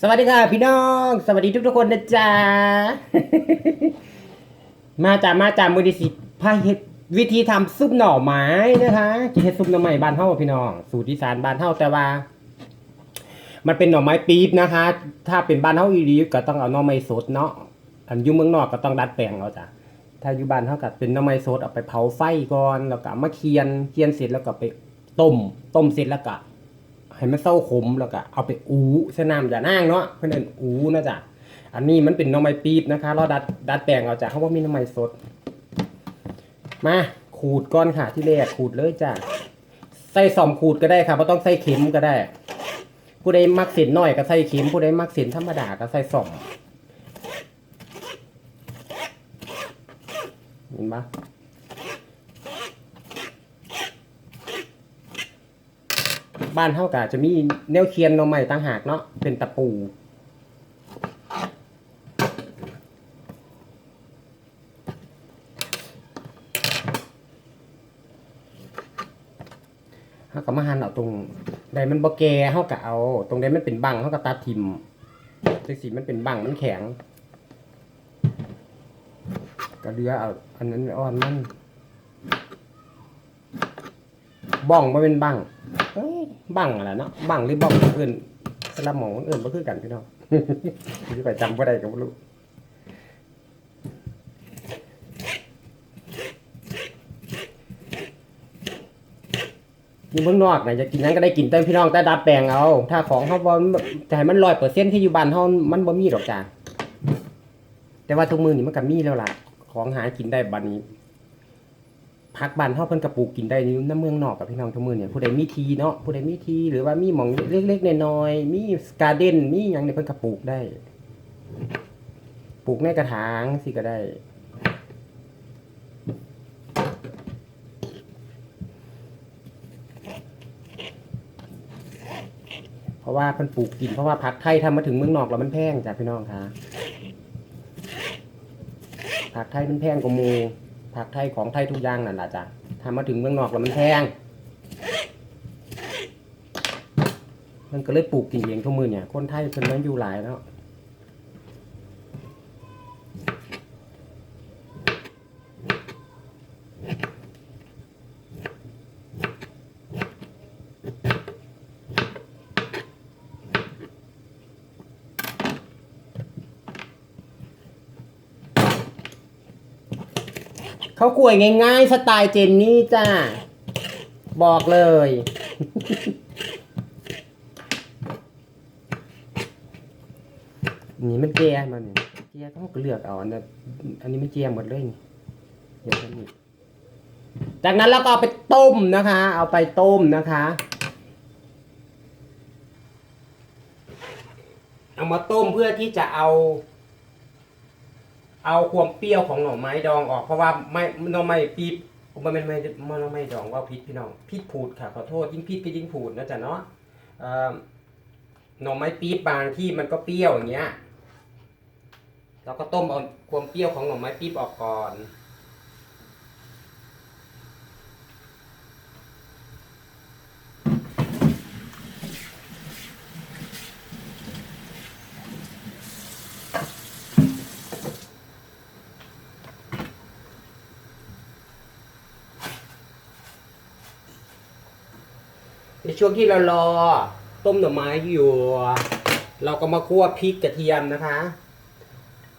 สวัสดีค่ะพี่น้อง สวัสดีทุกทุกๆคนนะจ๊ะ มาจากมาจากมือดิสิพาเฮ็ดวิธีทำซุปหน่อไม้นะคะจะเฮ็ดซุปหน่อไม้บ้านเฮาพี่น้อง สูตรอีสานบ้านเฮาแต่ว่า มันเป็นหน่อไม้ปี๊บนะคะ ถ้าเป็นบ้านเฮาอีหลีก็ต้องเอาหน่อไม้สดเนาะอันอยู่เมืองนอกก็ต้องดัดแปลงเอาจ้ะถ้าอยู่บ้านเฮาก็เป็นหน่อไม้สดเอาไปเผาไฟก่อนแล้วก็มาเคียนเคียนเสร็จแล้วก็ไปต้ม ต้มเสร็จแล้วก็ ให้มันเศร้าขมแล้วก็เอาไปอูใส่น้ำอย่านางเนาะเพื่อนเอิ้นอูนะจ๊ะอันนี้มันเป็นน้ำไม้ปี๊บนะคะ เราดัดดัดแปลงเอาจากเขาว่ามีน้ำไม้สด มาขูดก้อนค่ะที่แรกขูดเลยจ้ะใส่สอมขูดก็ได้ค่ะไม่ต้องใส่เข็มก็ได้ ผู้ใดมักเส้นน้อยก็ใส่เข็มผู้ใดมักเส้นธรรมดาก็ใส่สอมเห็นปะ บ้านเท่ากับจะมีแนวเคียนหน่อไม้ต่างหากเนาะเป็นตะปูเฮาก็มาหั่นเอาตรงใดมันบ่แก่เฮาก็เอา ตรงใดมันเป็นบังเฮาก็ตัดทิ่มจังซี่มันเป็นบังมันแข็งก็เหลือเอาอันนั้นอ่อนมันบ้องบ่เป็นบัง เอ้ยบังอะไรเนาะบังหรือบ้องเอื่นสลับหมองเอื่นบ่คือกันพี่น้องที่ไปจำบ่ได้ก็บ่รู้อยู่เมืองนอกนะจะกินหยังก็ได้กินแต่พี่น้องแต่ดัดแปลงเอา ถ้าของเฮาบ่จะให้มัน100%ที่อยู่บ้านเฮามันบ่มีดอกจ้าแต่ว่าทุกมือนี้มันก็มีแล้วล่ะ ของหากินได้บัดนี้ พักบานเฮาเพิ่นกระปลูกกินได้นี่น้ำเมืองนอกกับพี่น้องทุกมื้อเนี่ยผู้ใดมีทีเนาะผู้ใดมีทีหรือว่ามีหม่องเล็กๆน้อยๆมีการ์เด้นมีหยังเนี่ยเพิ่นก็ปลูกได้ ปลูกในกระถางสิก็ได้เพราะว่าเพิ่นปลูกกินเพราะว่าผักไทยทำมาถึงเมืองนอกแล้วมันแพงจ้ะพี่น้องค่ะผักไทยมันแพงกว่าหมู ผักไทยของไทยทุกอย่างนั่นแหละจ้ะทำมาถึงเมืองนอกแล้วมันแพงมันก็เลยปลูกกินเองทุกมือเนี่ย คนไทยเป็นมันอยู่หลายแล้ว เขากลวยง่ายๆ สไตล์เจนนี่จ้า บอกเลย นี่มันแจมันเนี่ยแจต้องเลือกเอาอันนั้อันนี้มันแจหมดเลยนี่เดี๋ยวนี้จากนั้นเราก็เอาไปต้มนะคะ เอาไปต้มนะคะ เอามาต้มเพื่อที่จะเอา เอาความเปรี้ยวของหน่อไม้ดองออก เพราะว่าไม่หน่อไม้ปี๊บมันไม่ไม่ไม่หน่อไม้ดองว่าพิษพี่น้องพิษผูดค่ะขอโทษยิ่งพิษก็ยิ่งผูดนะจ๊ะเนาะหน่อไม้ปี๊บบางที่มันก็เปรี้ยวอย่างเงี้ยเราก็ต้มเอาความเปรี้ยวของหน่อไม้ปี๊บออกก่อน ช่วงที่เรารอต้มหน่อไม้อยู่ เราก็มาคั่วพริกกระเทียมนะคะ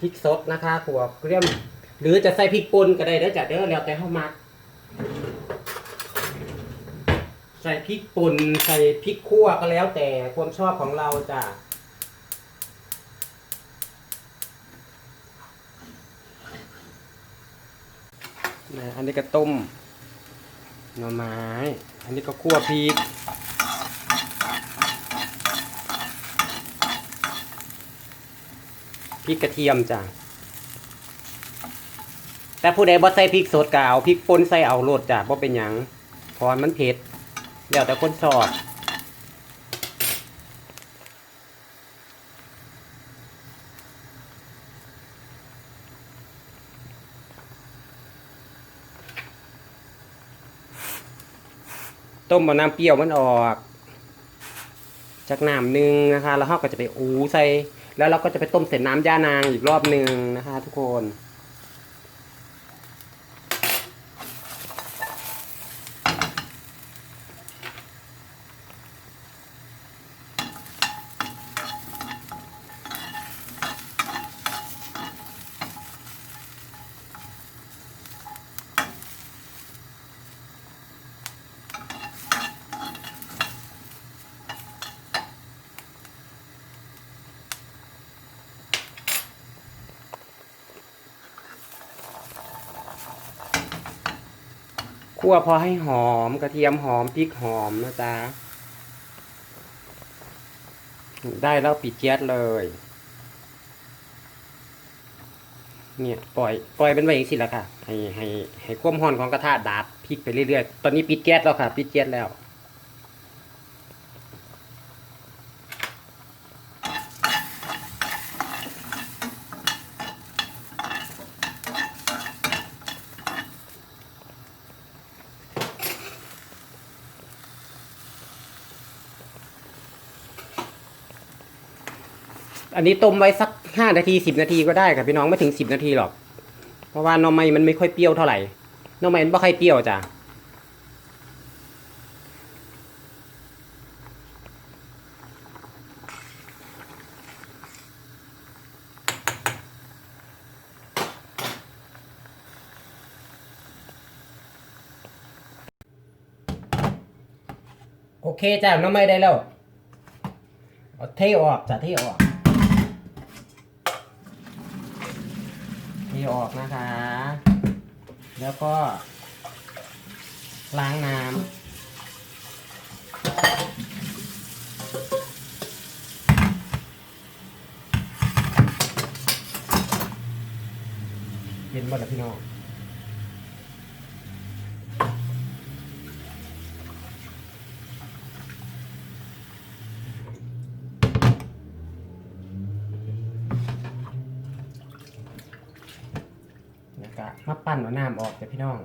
พริกสดนะคะคั่วเกรียมหรือจะใส่พริกป่นก็ได้เด้อจ้ะเด้อแล้วแต่เขามักใส่พริกป่นใส่พริกคั่วก็แล้วแต่ความชอบของเราจ้ะนะอันนี้ก็ต้มหน่อไม้ อันนี้ก็คั่วพริก พริกกระเทียมจ้ะแต่ผู้ใดบ่ใส่พริกสดก็เอาพริกป่นใส่เอาโลดจ้ะบ่เป็นหยังพรมันเผ็ดแล้วแต่คนชอบต้มเอาน้ำเปรี้ยวมันออก จากน้ำหนึ่งนะคะ แล้วเราก็จะไปอูใส่ แล้วเราก็จะไปต้มเสร็จน้ำย่านางอีกรอบหนึ่งนะคะ ทุกคน คั่วพอให้หอมกระเทียมหอมพริกหอมนะจ๊ะ ได้แล้วปิดแก๊สเลย เนี่ยปล่อยปล่อยเป็นไว้อย่างสิละค่ะ ให้ให้ให้ความร้อนของกระทะดาดพริกไปเรื่อยๆ ตอนนี้ปิดแก๊สแล้วค่ะ ปิดแก๊สแล้ว นี้ต้มไว้สักห้านาทีสิบนาทีก็ได้ค่ะพี่น้องไม่ถึงสิบนาทีหรอก เพราะว่าน่อไม้มันไม่ค่อยเปรี้ยวเท่าไหร่น่อไม้มันไม่ค่อยเปรี้ยวจ้ะโอเคจ้ะน่อไม้ได้แล้วเอาเทออกจะเทออกเท ออกนะคะ แล้วก็ ล้างน้ำเย็นบ่ล่ะพี่น้อง แล้วก็มาปั้นเอาน้ำออกแต่พี่น้อง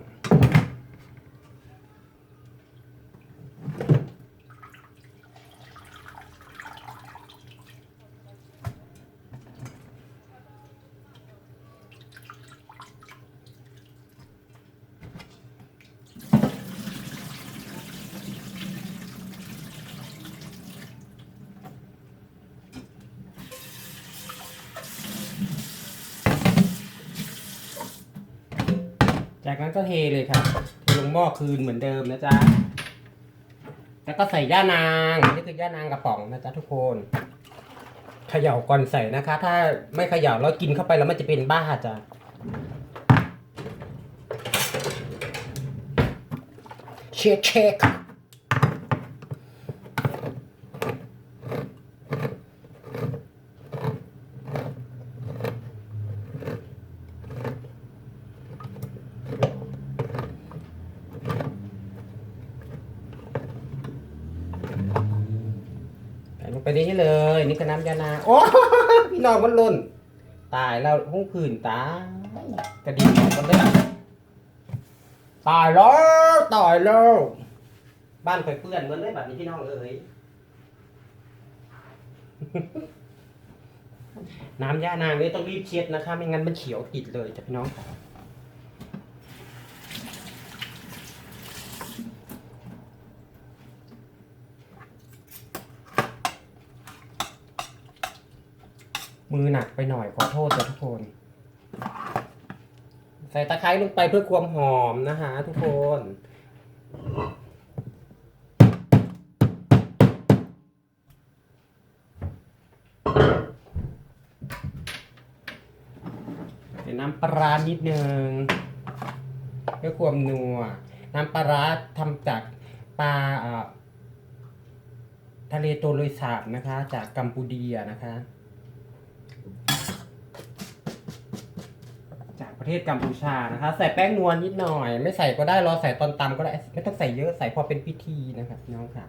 นั้นก็เทเลยครับ เทลงหม้อคืนเหมือนเดิมนะจ๊ะ แล้วก็ใส่ย่านาง นี่คือย่านางกระป๋องนะจ๊ะทุกคนเขย่าก่อนใส่นะคะ ถ้าไม่เขย่าแล้วกินเข้าไปแล้วมันจะเป็นบ้าจ้ะเช็คเช็คใส่ลงไปนี้เลย นี่ก็น้ำยานาง โอ้พี่น้องมันล่น ตายแล้วหุ้งผื่นตายกระดิ่งกันเลยตายแล้วตายแล้วบ้านข่อยเปื้อนเหมือนเลยแบบนี้พี่น้องเอ้ยน้ำย่านางนี่ต้องรีบเช็ดนะคะ ไม่งั้นมันเขียวติดเลยจ้ะพี่น้อง มือหนักไปหน่อยขอโทษจ้ะทุกคน ใส่ตะไคร้ลงไปเพื่อความหอมนะคะทุกคน ใส่น้ำปลาร้านิดนึงเพื่อความนัว น้ำปลาราทำจากปลาทะเลโตเลยสาบนะคะ จากกัมพูเดียนะคะ จาก ประเทศกัมพูชานะคะ ใส่แป้งนวลนิดหน่อย ไม่ใส่ก็ได้รอใส่ตอนตำก็ได้ ไม่ต้องใส่เยอะใส่พอเป็นพิธีนะครับน้องค่ะ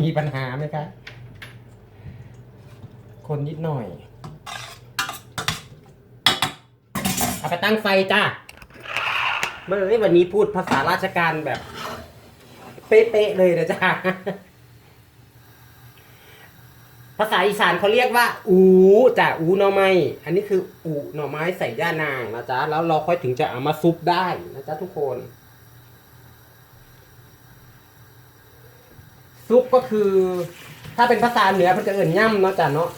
มีปัญหาไหมคะ คนนิดหน่อยเอาไปตั้งไฟจ้าเมื่อวันนี้พูดภาษาราชการแบบ เป๊ะๆเลยนะจ๊ะ ภาษาอีสานเขาเรียกว่า อูจ้ะอูหน่อไม้อันนี้คืออูหน่อไม้ใส่ย่านางนะจ๊ะแล้วเราค่อยถึงจะเอามาซุปได้นะจ๊ะทุกคน ซุปก็คือ ถ้าเป็นภาษาเหนือเขาจะเอ่นย่ำเนาะจ้ะเนาะ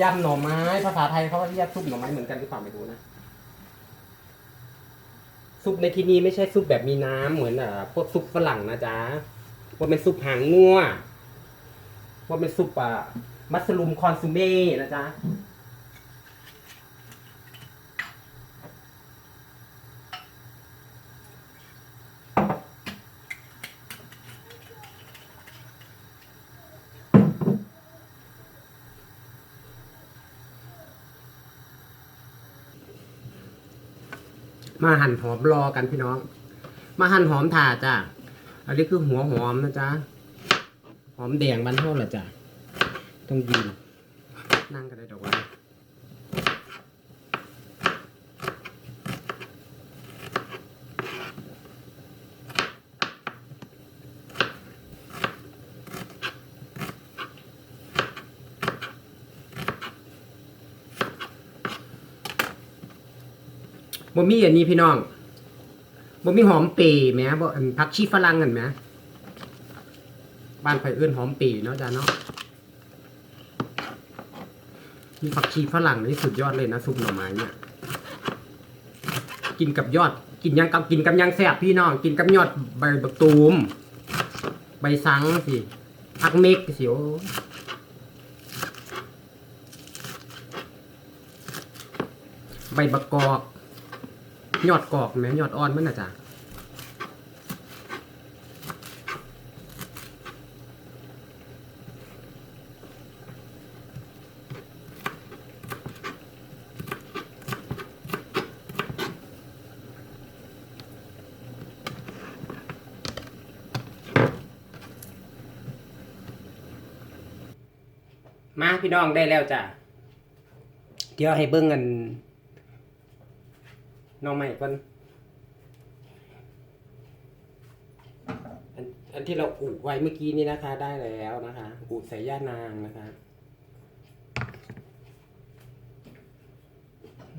ย่ำหน่อไม้ ภาษาไทยเขาเรียกซุปหน่อไม้เหมือนกันหรือเปล่าไม่รู้นะซุปในที่นี้ไม่ใช่ซุปแบบมีน้ำเหมือนอะพวกซุปฝรั่งนะจ๊ะว่าเป็นซุปหางงัว ว่าเป็นซุปอะมัสลูมคอนซูเม่นะจ๊ะมาหั่นหอมรอกันพี่น้อง มาหั่นหอมถ่าจ้ะ อันนี้คือหัวหอมนะจ๊ะ อมแดงบ้านเท่าละจ้ะต้องยืนนั่งกันได้ดอกว่าบ่มีอันนี้พี่น้องบ่มีหอมเปรย์แหมบ่อันผักชีฝรั่งกันแหม บ้านไผ่เอื้นหอมปรย์เนาะจ้ะเนาะมีผักชีฝรั่งนี่สุดยอดเลยนะซุปหน่อไม้เนี่ยกินกับยอด กินยังกับกินกับยังแซ่บพี่น้องกินกับยอดใบบักตูม ใบสังสิผักเมกสิโอใบบักกอก ยอดกอกแหมยอดอ่อนมันนะจ้ะ พี่น้องได้แล้วจ้ะเดี๋ยวให้เบิ่งกันน้องใหม่ก่อนอันอันที่เราอุไว้เมื่อกี้นี้นะคะ ได้แล้วนะคะ อุใส่ย่านางนะคะ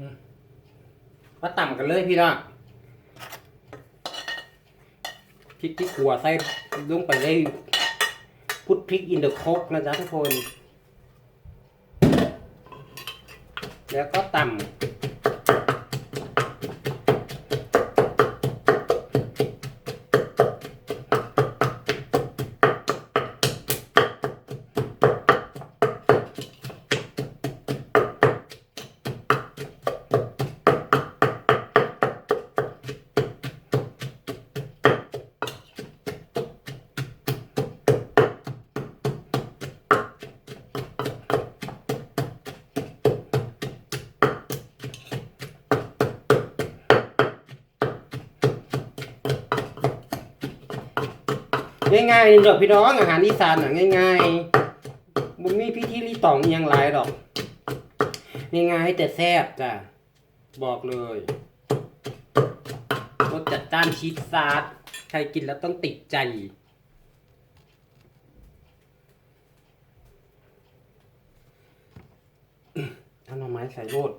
มมาต่ำกันเลยพี่น้องพริกที่ขัวใส่ลงไปเลยพุทพริกอินเดอะคกนะจ๊ะทุกคน แล้วก็ต่ำ ง่ายๆนี่ดอกพี่น้องอาหารอีสานน่ะง่ายๆบุมีพิธีรีตองยังหลายดอกง่ายๆแต่แซ่บจ้ะบอกเลยรสจัดจ้านชีสซาดใครกินแล้วต้องติดใจเอาหน่อไม้ใส่โรด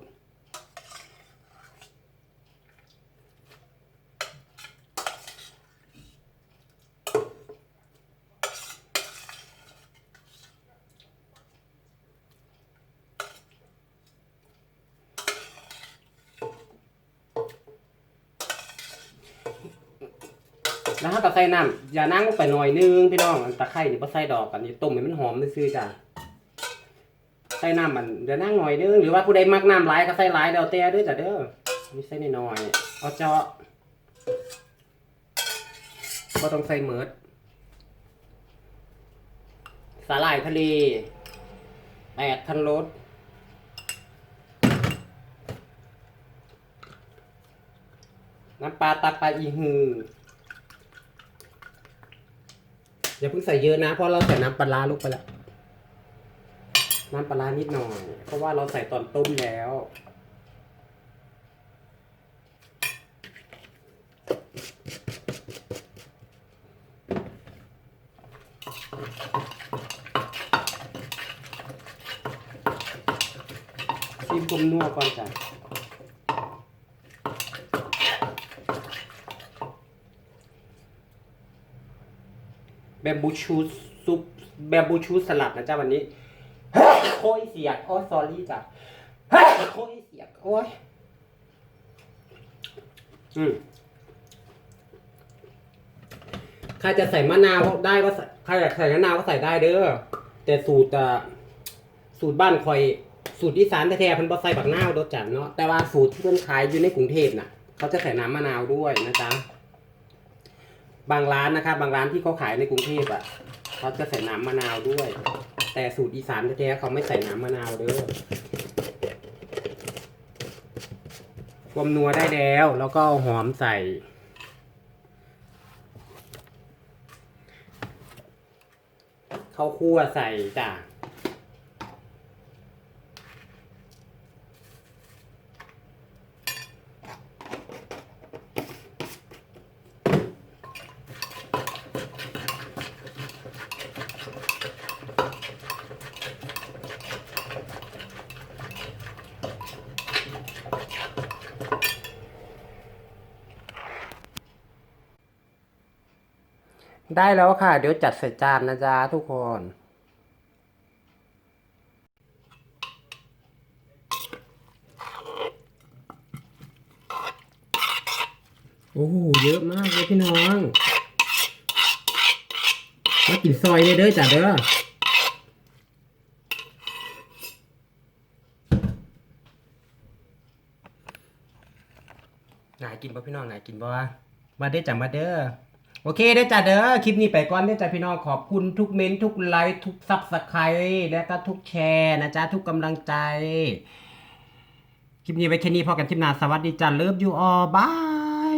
แล้วถ้าก็ใส่น้ำอย่านั่งลงไปหน่อยนึงพี่น้องอันตะไคร้นี่บ่ใส่ดอกอันนี้ต้มให้มันหอมซื่อจ้ะใส่น้ำมันอย่านั่งหน่อยนึงหรือว่าผู้ใดมักน้ำหลายก็ใส่หลายแล้วแต่เด้อจ้ะเด้อนี่ใส่น้อยๆเอาเจาะบ่ต้องใส่เมิดสาหร่ายทะเลแปดทันรสน้ำปลาตาปลาอีฮือ อย่าเพิ่งใส่เยอะนะ เพราะเราใส่น้ำปลาลงไปแล้วน้ำปลานิดหน่อย เพราะว่าเราใส่ตอนต้มแล้วซีมกลมนัวก่อนจ้ะ แบบบูชูซุปแบบบูชูสลัดนะจ๊ะวันนี้โคยเสียกโอ้ย sorry จ้ะโคยเสียกโอ้ยอืมใครจะใส่มะนาวได้ก็ใส่ใครอยากใส่มะนาวก็ใส่ได้เด้อแต่สูตรอะสูตรบ้านคอยสูตรอีสานแท้ๆเพิ่นบ่ใส่บักนาวโดดจันเนาะแต่ว่าสูตรที่เพิ่นขายอยู่ในกรุงเทพน่ะ เขาจะใส่น้ำมะนาวด้วยนะจ๊ะ บางร้านนะครับ บางร้านที่เขาขายในกรุงเทพอะเขาจะใส่น้ำมะนาวด้วย แต่สูตรอีสานแท้ๆเขาไม่ใส่น้ำมะนาวเด้อความนัวได้แล้ว แล้วก็หอมใส่ ข้าวคั่วใส่จ้ะ ได้แล้วค่ะ เดี๋ยวจัดใส่จานนะจ๊ะทุกคน โอ้โหเยอะมากเลยพี่น้องมากินซอยเลยเด้อจ้ะเด้อนายกินบ่พี่น้องนายกินบ่มาเด้อจ้ะมาเด้อ โอเคได้จ้ะเด้อคลิปนี้ไปก่อนได้จ้ะพี่น้องขอบคุณทุกเมนต์ทุกไลค์ทุกซับสไครต์และก็ทุกแชร์นะจ๊ะทุกกำลังใจ คลิปนี้ไว้แค่นี้พอกันคลิปหน้าสวัสดีจ้ะเลิฟยูออบาย